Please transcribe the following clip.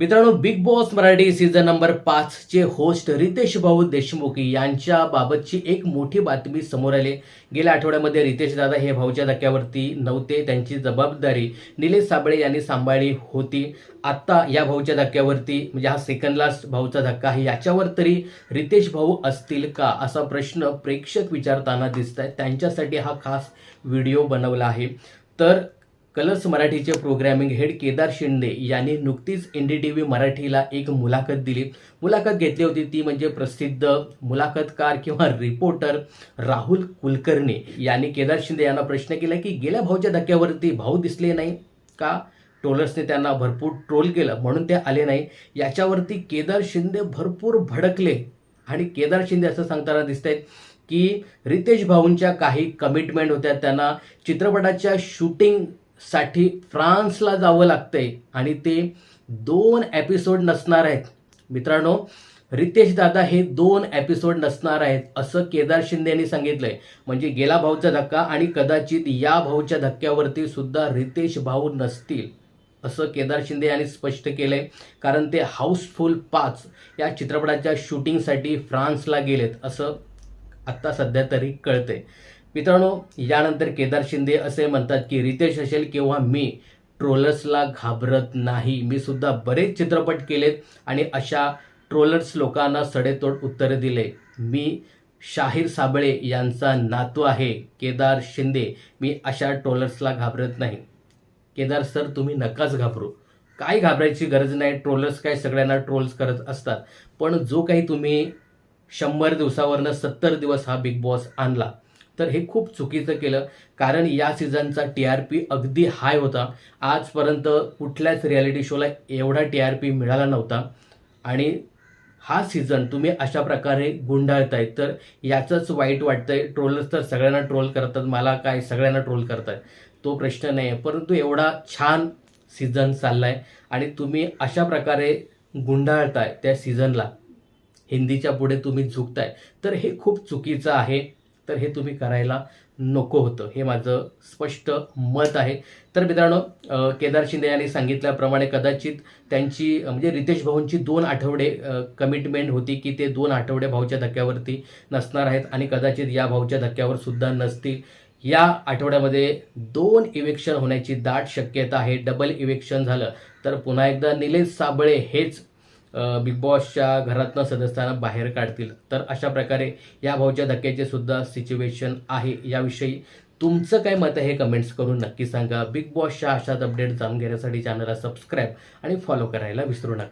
मित्रांनो Bigg Boss Marathi season number पाच चे होस्ट रितेश भाऊ देशमुख यांच्या बाबतची एक मोठी बातमी समोर आली. गेल्या आठवड्यामध्ये रितेश दादा हे भाऊच्या धक्क्यावरती नव्हते. त्यांची जबाबदारी निलेश साबळे यांनी सांभाळली होती. आत्ता या भाऊच्या धक्क्यावरती म्हणजे हा सेकंड लास्ट भाऊचा धक्का आहे याच्यावर तरी रितेश भाऊ असतील का असा प्रश्न प्रेक्षक विचारताना दिसत आहे त्यांच्यासाठी हा खास व्हिडिओ बनवला आहे. तर कलर्स मराठीचे प्रोग्रॅमिंग हेड केदार शिंदे यांनी नुकतीच एन डी टी व्ही मराठीला एक मुलाखत दिली. मुलाखत घेतली होती. ती म्हणजे प्रसिद्ध मुलाखतकार किंवा रिपोर्टर राहुल कुलकर्णी. यांनी केदार शिंदे यांना प्रश्न केला की गेल्या भाऊच्या धक्क्यावरती भाऊ दिसले नाही का? ट्रोलर्सने त्यांना भरपूर ट्रोल केलं म्हणून ते आले नाही. याच्यावरती केदार शिंदे भरपूर भडकले. आणि केदार शिंदे असं सांगताना दिसत आहेत की रितेश भाऊंच्या काही कमिटमेंट होत्या. त्यांना चित्रपटाच्या शूटिंग साठी फ्रान्सला जावं लागतंय. आणि ते दोन एपिसोड नसणार आहेत. मित्रांनो रितेश दादा हे दोन एपिसोड नसणार आहेत असं केदार शिंदे यांनी सांगितलंय. म्हणजे गेला भाऊचा धक्का आणि कदाचित या भाऊच्या धक्क्यावरती सुद्धा रितेश भाऊ नसतील असं केदार शिंदे यांनी स्पष्ट केलंय. कारण ते हाऊसफुल पाच या चित्रपटाच्या शूटिंगसाठी फ्रान्सला गेलेत असं आत्ता सध्या तरी कळतंय. मित्रांनो यानंतर केदार शिंदे असे म्हणतात की रितेश असेल किंवा मी ट्रोलर्सला घाबरत नाही. मी सुद्धा बरेच चित्रपट केलेत आणि अशा ट्रोलर्स लोकांना सडेतोड उत्तरे दिले. मी शाहीर साबळे यांचा नातू आहे. केदार शिंदे मी अशा ट्रोलर्सला घाबरत नाही. केदार सर तुम्ही नकाच घाबरू. काय घाबरायची गरज नाही. ट्रोलर्स काय सगळ्यांना ट्रोल्स करत असतात. पण जो काही तुम्ही शंभर दिवसावरनं सत्तर दिवस हा बिग बॉस आणला तर हे खूप चुकीचं केलं. कारण या सीझनचा टी आर पी अगदी हाय होता. आजपर्यंत कुठल्याच रियालिटी शोला एवढा टी आर पी मिळाला नव्हता. आणि हा सीझन तुम्ही अशा प्रकारे गुंडाळताय. तर याचंच वाईट वाटतंय. ट्रोलर्स तर सगळ्यांना ट्रोल करतात. मला काय सगळ्यांना ट्रोल करतात तो प्रश्न नाही आहे परंतु एवढा छान सीझन चाललाय. आणि तुम्ही अशा प्रकारे गुंडाळताय त्या सीझनला हिंदीच्या पुढे तुम्ही झुकताय. तर हे खूप चुकीचं आहे. तर हे तुम्ही करायला नको होतं. हे माझं स्पष्ट मत आहे. तर मित्रांनो केदार शिंदे यांनी सांगितल्याप्रमाणे कदाचित त्यांची म्हणजे रितेश भाऊंची दोन आठवडे कमिटमेंट होती की ते दोन आठवडे भाऊच्या धक्क्यावरती नसणार आहेत आणि कदाचित या भाऊच्या धक्क्यावर सुद्धा नसतील. या आठवड्यामध्ये दोन इवेक्शन होण्याची दाट शक्यता आहे. डबल इवेक्शन झालं. तर पुन्हा एकदा निलेश साबळे हेच बिग बॉसच्या घरातनं सदस्यांना बाहेर काढतील. तर अशा प्रकारे या भाऊच्या धक्क्याचे सुद्धा सिच्युएशन आहे. याविषयी तुमचं काय मत आहे हे कमेंट्स करून नक्की सांगा. बिग बॉसच्या अशाच अपडेट जाणून घेण्यासाठी चॅनलला सबस्क्राईब आणि फॉलो करायला विसरू नका.